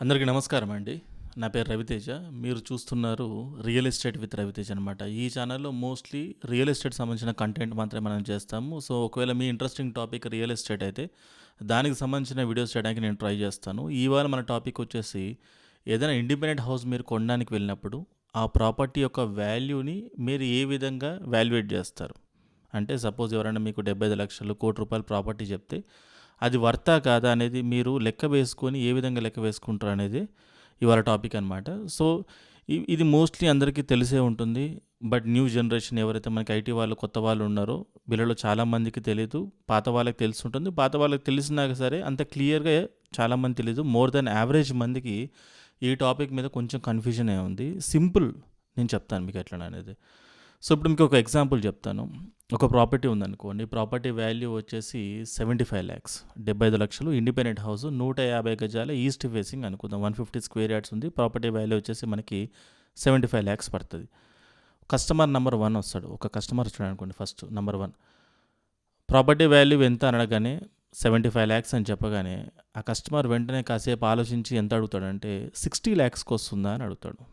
అందరికీ నమస్కారం అండి. నా పేరు రవితేజ. మీరు చూస్తున్నారు రియల్ ఎస్టేట్ విత్ రవితేజ అనమాట ఈ ఛానల్లో మోస్ట్లీ రియల్ ఎస్టేట్ సంబంధించిన కంటెంట్ మాత్రమే మనం చేస్తాము. సో ఒకవేళ మీ ఇంట్రెస్టింగ్ టాపిక్ రియల్ ఎస్టేట్ అయితే దానికి సంబంధించిన వీడియోస్ చేయడానికి నేను ట్రై చేస్తాను. ఇవాళ మన టాపిక్ వచ్చేసి ఏదైనా ఇండిపెండెంట్ హౌస్ మీరు కొనడానికి వెళ్ళినప్పుడు ఆ ప్రాపర్టీ యొక్క వాల్యూని మీరు ఏ విధంగా వాల్యుయేట్ చేస్తారు? అంటే సపోజ్ ఎవరైనా మీకు డెబ్బై ఐదు లక్షలు కోటి రూపాయల ప్రాపర్టీ చెప్తే అది వర్తా కాదా అనేది మీరు లెక్క వేసుకొని ఏ విధంగా లెక్క వేసుకుంటారు అనేది ఇవాళ టాపిక్ అనమాట సో ఇది మోస్ట్లీ అందరికీ తెలిసే ఉంటుంది. బట్ న్యూ జనరేషన్ ఎవరైతే మనకి ఐటీ వాళ్ళు కొత్త వాళ్ళు ఉన్నారో వీళ్ళలో చాలామందికి తెలియదు పాత వాళ్ళకి తెలిసి ఉంటుంది పాత వాళ్ళకి తెలిసినాక సరే అంత క్లియర్గా చాలామంది తెలియదు మోర్ దెన్ యావరేజ్ మందికి ఈ టాపిక్ మీద కొంచెం కన్ఫ్యూజన్ ఏ ఉంది. సింపుల్ నేను చెప్తాను మీకు ఎట్లా అనేది సో ఇప్పుడు మీకు ఒక ఎగ్జాంపుల్ చెప్తాను. ఒక ప్రాపర్టీ ఉందనుకోండి ప్రాపర్టీ వాల్యూ వచ్చేసి సెవెంటీ ఫైవ్ ల్యాక్స్ డెబ్బై ఐదు లక్షలు. ఇండిపెండెంట్ హౌస్ నూట యాభై గజాల ఈస్ట్ ఫేసింగ్ అనుకుందాం. వన్ ఫిఫ్టీ స్క్వేర్ యార్డ్స్ ఉంది. ప్రాపర్టీ వాల్యూ వచ్చేసి మనకి సెవెంటీ ఫైవ్ ల్యాక్స్ పడుతుంది. కస్టమర్ నెంబర్ వన్ వస్తాడు. ఒక కస్టమర్ వచ్చాడు అనుకోండి first number one. Property value ఎంత అనగానే సెవెంటీ ఫైవ్ ల్యాక్స్ అని చెప్పగానే ఆ కస్టమర్ వెంటనే కాసేపు ఆలోచించి ఎంత అడుగుతాడంటే సిక్స్టీ ల్యాక్స్కి వస్తుందా అని అడుగుతాడు.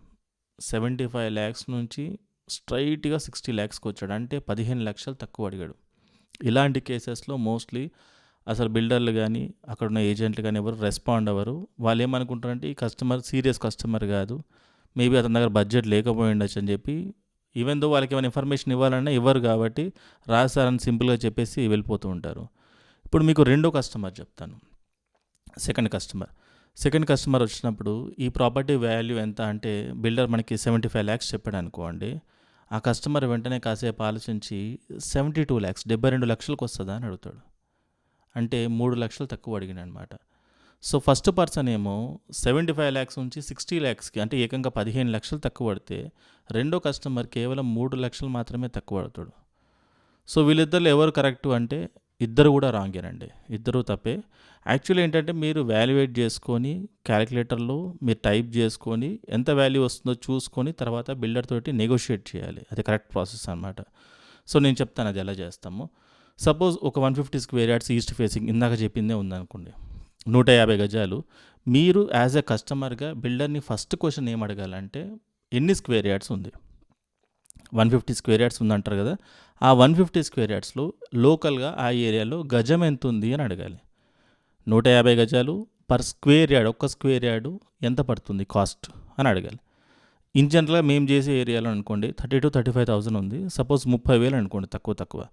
సెవెంటీ ఫైవ్ ల్యాక్స్ నుంచి స్ట్రైట్గా సిక్స్టీ ల్యాక్స్కి వచ్చాడు అంటే పదిహేను లక్షలు తక్కువ అడిగాడు. ఇలాంటి కేసెస్లో మోస్ట్లీ అసలు బిల్డర్లు కానీ అక్కడ ఉన్న ఏజెంట్లు కానీ ఎవరు రెస్పాండ్ అవ్వరు. వాళ్ళు ఏమనుకుంటారంటే ఈ కస్టమర్ సీరియస్ కస్టమర్ కాదు. మేబీ అతని దగ్గర బడ్జెట్ లేకపోయి ఉండొచ్చు అని చెప్పి ఈవెన్ దో వాళ్ళకి ఏమైనా ఇన్ఫర్మేషన్ ఇవ్వాలన్నా ఇవ్వరు కాబట్టి రాస్తారని సింపుల్గా చెప్పేసి వెళ్ళిపోతూ ఉంటారు. ఇప్పుడు మీకు రెండో కస్టమర్ చెప్తాను. Second customer. సెకండ్ కస్టమర్ వచ్చినప్పుడు ఈ ప్రాపర్టీ వాల్యూ ఎంత అంటే బిల్డర్ మనకి సెవెంటీ ఫైవ్ ల్యాక్స్ చెప్పాడు అనుకోండి. ఆ కస్టమర్ వెంటనే కాసేపు ఆలోచించి సెవెంటీ టూ ల్యాక్స్ డెబ్బై రెండు లక్షలకు వస్తుందా అని అడుగుతాడు. అంటే మూడు లక్షలు తక్కువ అడిగిన అనమాట సో ఫస్ట్ పర్సన్ ఏమో సెవెంటీ ఫైవ్ ల్యాక్స్ నుంచి సిక్స్టీ ల్యాక్స్కి అంటే ఏకంగా పదిహేను లక్షలు తక్కువ పడితే రెండో కస్టమర్ కేవలం మూడు లక్షలు మాత్రమే తక్కువ పడతాడు. సో వీళ్ళిద్దరు ఎవరు కరెక్ట్ అంటే ఇద్దరు కూడా రాంగేనండి. ఇద్దరు తప్పే. యాక్చువల్లీ ఏంటంటే మీరు వాల్యుయేట్ చేసుకొని క్యాలిక్యులేటర్లో మీరు టైప్ చేసుకొని ఎంత వాల్యూ వస్తుందో చూసుకొని తర్వాత బిల్డర్ తోటి నెగోషియేట్ చేయాలి. అది కరెక్ట్ ప్రాసెస్ అనమాట సో నేను చెప్తాను అది ఎలా చేస్తాము. సపోజ్ ఒక one fifty square yards east facing ఇందాక చెప్పిందే ఉందనుకోండి. నూట యాభై గజాలు. మీరు యాజ్ ఎ కస్టమర్గా బిల్డర్ని ఫస్ట్ క్వశ్చన్ ఏం అడగాలంటే ఎన్ని స్క్వేర్ యార్డ్స్ ఉంది? వన్ ఫిఫ్టీ స్క్వేర్ యార్డ్స్ ఉందంటారు కదా. ఆ వన్ ఫిఫ్టీ స్క్వేర్ యార్డ్స్లో లోకల్గా ఆ ఏరియాలో గజం ఎంత ఉంది అని అడగాలి. నూట యాభై గజాలు పర్ స్క్వేర్ యార్డ్ ఒక్క స్క్వేర్ యార్డు ఎంత పడుతుంది కాస్ట్ అని అడగాలి. ఇన్ జనరల్గా మేము చేసే ఏరియాలో అనుకోండి thirty to thirty five thousand ఉంది. సపోజ్ ముప్పై వేలు అనుకోండి తక్కువ తక్కువ.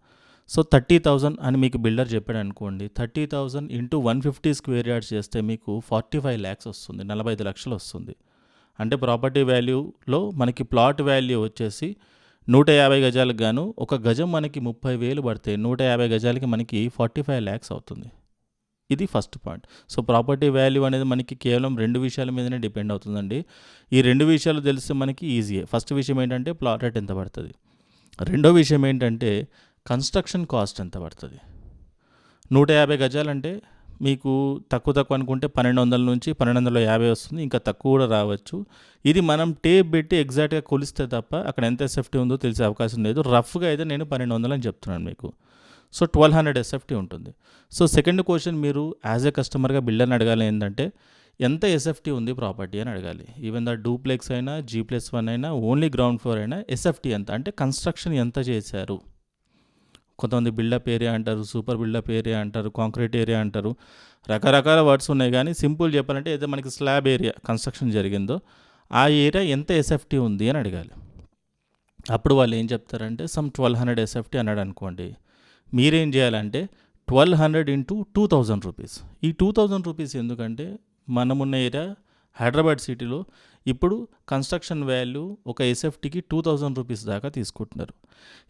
సో థర్టీ థౌజండ్ అని మీకు బిల్డర్ చెప్పాడు అనుకోండి thirty thousand into one fifty square yards చేస్తే మీకు ఫార్టీ ఫైవ్ ల్యాక్స్ వస్తుంది నలభై ఐదు లక్షలు వస్తుంది. అంటే ప్రాపర్టీ వాల్యూలో మనకి ప్లాట్ వాల్యూ వచ్చేసి నూట యాభై గజాలకు గాను ఒక గజం మనకి ముప్పై వేలు పడితే నూట యాభై గజాలకి మనకి ఫార్టీ ఫైవ్ ల్యాక్స్ అవుతుంది. ఇది first point. So property value అనేది మనకి కేవలం రెండు విషయాల మీదనే డిపెండ్ అవుతుందండి. ఈ రెండు విషయాలు తెలిస్తే మనకి ఈజీయే ఫస్ట్ విషయం ఏంటంటే ప్లాట్ రేట్ ఎంత పడుతుంది? రెండో విషయం ఏంటంటే కన్స్ట్రక్షన్ కాస్ట్ ఎంత పడుతుంది? నూట యాభై గజాలంటే మీకు తక్కువ తక్కువ అనుకుంటే పన్నెండు వందల నుంచి పన్నెండు వందల యాభై వస్తుంది. ఇంకా తక్కువ కూడా రావచ్చు. ఇది మనం టేప్ పెట్టి ఎగ్జాక్ట్గా కొలిస్తే తప్ప అక్కడ ఎంత ఎస్ఎఫ్టీ ఉందో తెలిసే అవకాశం లేదు. రఫ్గా అయితే నేను పన్నెండు వందలు అని చెప్తున్నాను మీకు. సో ట్వెల్వ్ హండ్రెడ్ ఎస్ఎఫ్టీ ఉంటుంది. సో సెకండ్ క్వశ్చన్ మీరు యాజ్ ఎ కస్టమర్గా బిల్డర్ని అడగాలి ఏంటంటే ఎంత ఎస్ఎఫ్టీ ఉంది ప్రాపర్టీ అని అడగాలి. ఈవెన్ ద డూప్లెక్స్ అయినా జీ ప్లస్ వన్ అయినా ఓన్లీ గ్రౌండ్ ఫ్లోర్ అయినా ఎస్ఎఫ్టీ ఎంత? అంటే కన్స్ట్రక్షన్ ఎంత చేశారు? కొంతమంది బిల్డప్ ఏరియా అంటారు సూపర్ బిల్డప్ ఏరియా అంటారు కాంక్రీట్ ఏరియా అంటారు. రకరకాల వర్డ్స్ ఉన్నాయి కానీ సింపుల్ చెప్పాలంటే ఏదో మనకి స్లాబ్ ఏరియా కన్స్ట్రక్షన్ జరిగిందో ఆ ఏరియా ఎంత ఎస్ఎఫ్టీ ఉంది అని అడగాలి. అప్పుడు వాళ్ళు ఏం చెప్తారంటే సమ్ ట్వెల్వ్ హండ్రెడ్ ఎస్ఎఫ్టీ అన్నాడు అనుకోండి. మీరేం చేయాలంటే twelve hundred into two thousand rupees. ఈ టూ థౌజండ్ రూపీస్ ఎందుకంటే మనమున్న ఏరియా హైదరాబాద్ సిటీలో ఇప్పుడు కన్స్ట్రక్షన్ వాల్యూ ఒక ఎస్ఎఫ్టీకి టూ థౌజండ్ రూపీస్ దాకా తీసుకుంటున్నారు.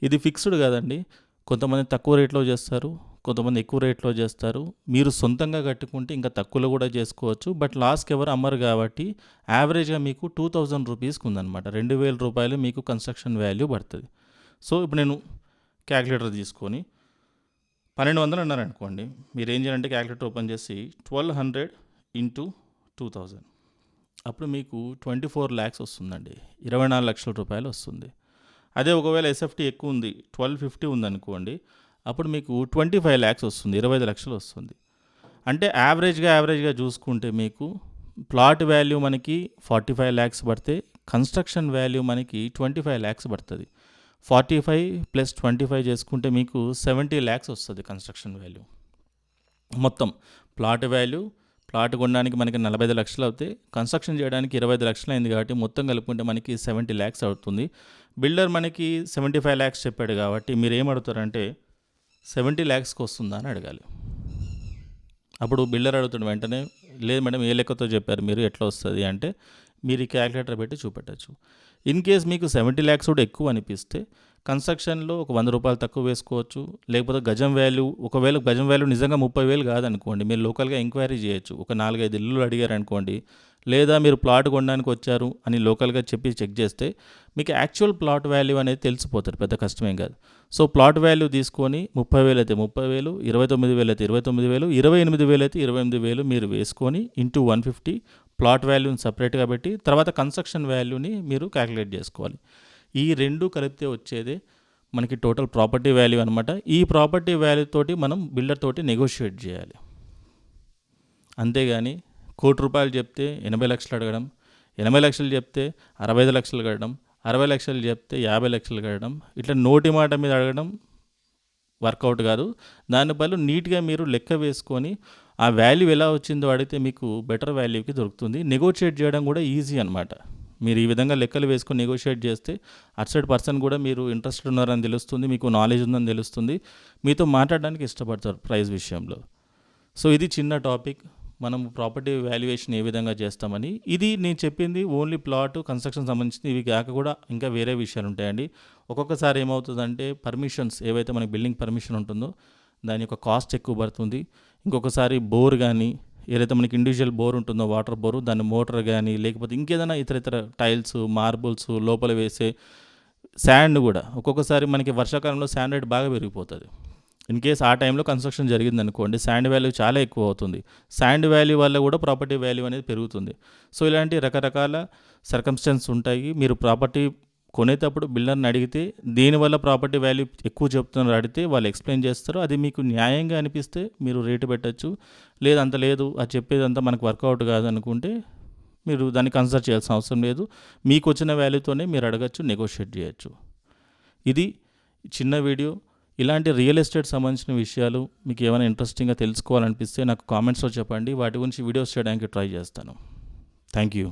ఇది ఫిక్స్డ్ కాదండి. కొంతమంది తక్కువ రేట్లో చేస్తారు కొంతమంది ఎక్కువ రేట్లో చేస్తారు. మీరు సొంతంగా కట్టుకుంటే ఇంకా తక్కువలో కూడా చేసుకోవచ్చు. బట్ లాస్ట్కి ఎవరు అమ్మరు కాబట్టి యావరేజ్గా మీకు టూ థౌజండ్ రూపీస్కి ఉందన్నమాట. రెండు వేల రూపాయలు మీకు కన్స్ట్రక్షన్ వాల్యూ పడుతుంది. సో ఇప్పుడు నేను క్యాలిక్యులేటర్ తీసుకొని పన్నెండు వందలు అన్నారు అనుకోండి మీరు ఏం చేయాలంటే క్యాలిక్యులేటర్ ఓపెన్ చేసి twelve hundred into two thousand. అప్పుడు మీకు ట్వంటీ ఫోర్ ల్యాక్స్ వస్తుందండి. ఇరవై నాలుగు లక్షల రూపాయలు వస్తుంది. అదే ఒకవేళ ఎస్ఎఫ్టీ ఎక్కువ ఉంది ట్వెల్వ్ ఫిఫ్టీ ఉందనుకోండి అప్పుడు మీకు ట్వంటీ ఫైవ్ ల్యాక్స్ వస్తుంది ఇరవై ఐదు లక్షలు వస్తుంది. అంటే యావరేజ్గా యావరేజ్గా చూసుకుంటే మీకు ప్లాట్ వాల్యూ మనకి ఫార్టీ ఫైవ్ ల్యాక్స్ పడితే కన్స్ట్రక్షన్ వాల్యూ మనకి ట్వంటీ ఫైవ్ ల్యాక్స్ పడుతుంది. Forty five plus twenty five చేసుకుంటే మీకు సెవెంటీ ల్యాక్స్ వస్తుంది కన్స్ట్రక్షన్ వాల్యూ. మొత్తం ప్లాట్ వాల్యూ ప్లాట్ కొనడానికి మనకి నలభై ఐదు లక్షలు అవుతాయి కన్స్ట్రక్షన్ చేయడానికి ఇరవై ఐదు లక్షలు అయింది కాబట్టి మొత్తం కలుపుకుంటే మనకి సెవెంటీ ల్యాక్స్ అవుతుంది. బిల్డర్ మనకి సెవెంటీ ఫైవ్ ల్యాక్స్ చెప్పాడు కాబట్టి మీరు ఏం అడుగుతారంటే సెవెంటీ ల్యాక్స్కి వస్తుందా అని అడగాలి. అప్పుడు బిల్డర్ అడుగుతాడు వెంటనే లేదు మేడం ఏ లెక్కతో చెప్పారు మీరు ఎట్లా వస్తుంది అంటే మీరు ఈ క్యాలిక్యులేటర్ పెట్టి చూపెట్టచ్చు. ఇన్ కేస్ మీకు సెవెంటీ ల్యాక్స్ కూడా ఎక్కువ అనిపిస్తే కన్స్ట్రక్షన్లో ఒక వంద రూపాయలు తక్కువ వేసుకోవచ్చు. లేకపోతే గజం వాల్యూ ఒకవేళ గజం వాల్యూ నిజంగా ముప్పై వేలు కాదనుకోండి మీరు లోకల్గా ఎంక్వైరీ చేయొచ్చు. ఒక నాలుగైదు ఇల్లులు అడిగారు అనుకోండి లేదా మీరు ప్లాట్ కొనడానికి వచ్చారు అని లోకల్గా చెప్పి చెక్ చేస్తే మీకు యాక్చువల్ ప్లాట్ వాల్యూ అనేది తెలిసిపోతుంది పెద్ద కష్టమేం కాదు. సో ప్లాట్ వాల్యూ తీసుకొని ముప్పై వేలు అయితే ముప్పై వేలు ఇరవై తొమ్మిది వేలు అయితే ఇరవై తొమ్మిది వేలు ఇరవై ఎనిమిది వేలు అయితే ఇరవై ఎనిమిది వేలు మీరు వేసుకొని ఇంటూ వన్ ఫిఫ్టీ ప్లాట్ వాల్యూని సపరేట్గా పెట్టి తర్వాత కన్స్ట్రక్షన్ వాల్యూని మీరు క్యాలిక్యులేట్ చేసుకోవాలి. ఈ రెండు కలిపితే వచ్చేదే మనకి టోటల్ ప్రాపర్టీ వాల్యూ అనమాట ఈ ప్రాపర్టీ వాల్యూ తోటి మనం బిల్డర్ తోటి నెగోషియేట్ చేయాలి. అంతేగాని కోటి రూపాయలు చెప్తే ఎనభై లక్షలు అడగడం ఎనభై లక్షలు చెప్తే అరవై ఐదు లక్షలు కట్టడం అరవై లక్షలు చెప్తే యాభై లక్షలు కట్టడం ఇట్లా నోటి మాట మీద అడగడం వర్కౌట్ కాదు. దాని బదులు నీట్గా మీరు లెక్క వేసుకొని ఆ వాల్యూ ఎలా వచ్చిందో అడిగితే మీకు బెటర్ వాల్యూకి దొరుకుతుంది. నెగోషియేట్ చేయడం కూడా ఈజీ అనమాట మీరు ఈ విధంగా లెక్కలు వేసుకొని నెగోషియేట్ చేస్తే అట్సైడ్ పర్సన్ కూడా మీరు ఇంట్రెస్టెడ్ ఉన్నారని తెలుస్తుంది మీకు నాలెడ్జ్ ఉందని తెలుస్తుంది. మీతో మాట్లాడడానికి ఇష్టపడతారు ప్రైస్ విషయంలో. సో ఇది చిన్న టాపిక్. మనం ప్రాపర్టీ వాల్యుయేషన్ ఏ విధంగా చేస్తామని. ఇది నేను చెప్పింది ఓన్లీ ప్లాట్ కన్స్ట్రక్షన్ సంబంధించింది. ఇవి కాక కూడా ఇంకా వేరే విషయాలు ఉంటాయండి. ఒక్కొక్కసారి ఏమవుతుందంటే పర్మిషన్స్ ఏవైతే మనకి బిల్డింగ్ పర్మిషన్ ఉంటుందో దాని యొక్క కాస్ట్ ఎక్కువ పడుతుంది. ఇంకొకసారి బోర్ కానీ ఏదైతే మనకి ఇండివిజువల్ బోర్ ఉంటుందో వాటర్ బోరు దాని మోటార్ కానీ లేకపోతే ఇంకేదైనా ఇతర ఇతర టైల్స్ మార్బుల్స్ లోపల వేసే శాండ్ కూడా ఒక్కొక్కసారి మనకి వర్షాకాలంలో శాండ్ రేట్ బాగా పెరిగిపోతుంది. ఇన్ కేస్ ఆ టైంలో కన్స్ట్రక్షన్ జరిగింది అనుకోండి శాండ్ వాల్యూ చాలా ఎక్కువ అవుతుంది. శాండ్ వాల్యూ వల్ల కూడా ప్రాపర్టీ వాల్యూ అనేది పెరుగుతుంది. సో ఇలాంటి రకరకాల సర్కమ్స్టెన్స్ ఉంటాయి. మీరు ప్రాపర్టీ కొనేటప్పుడు బిల్డర్ని అడిగితే దీనివల్ల ప్రాపర్టీ వాల్యూ ఎక్కువ చెప్తున్నారు అడిగితే వాళ్ళు ఎక్స్ప్లెయిన్ చేస్తారు. అది మీకు న్యాయంగా అనిపిస్తే మీరు రేటు పెట్టచ్చు. లేదు అంత లేదు అది చెప్పేదంతా మనకు వర్కౌట్ కాదు అనుకుంటే మీరు దాన్ని కన్సిడర్ చేయాల్సిన అవసరం లేదు. మీకు వచ్చిన వాల్యూతోనే మీరు అడగచ్చు నెగోషియేట్ చేయొచ్చు. ఇది చిన్న వీడియో. ఇలాంటి రియల్ ఎస్టేట్ సంబంధించిన విషయాలు మీకు ఏమైనా ఇంట్రెస్టింగ్గా తెలుసుకోవాలనిపిస్తే నాకు కామెంట్స్లో చెప్పండి. వాటి గురించి వీడియోస్ చేయడానికి ట్రై చేస్తాను. Thank you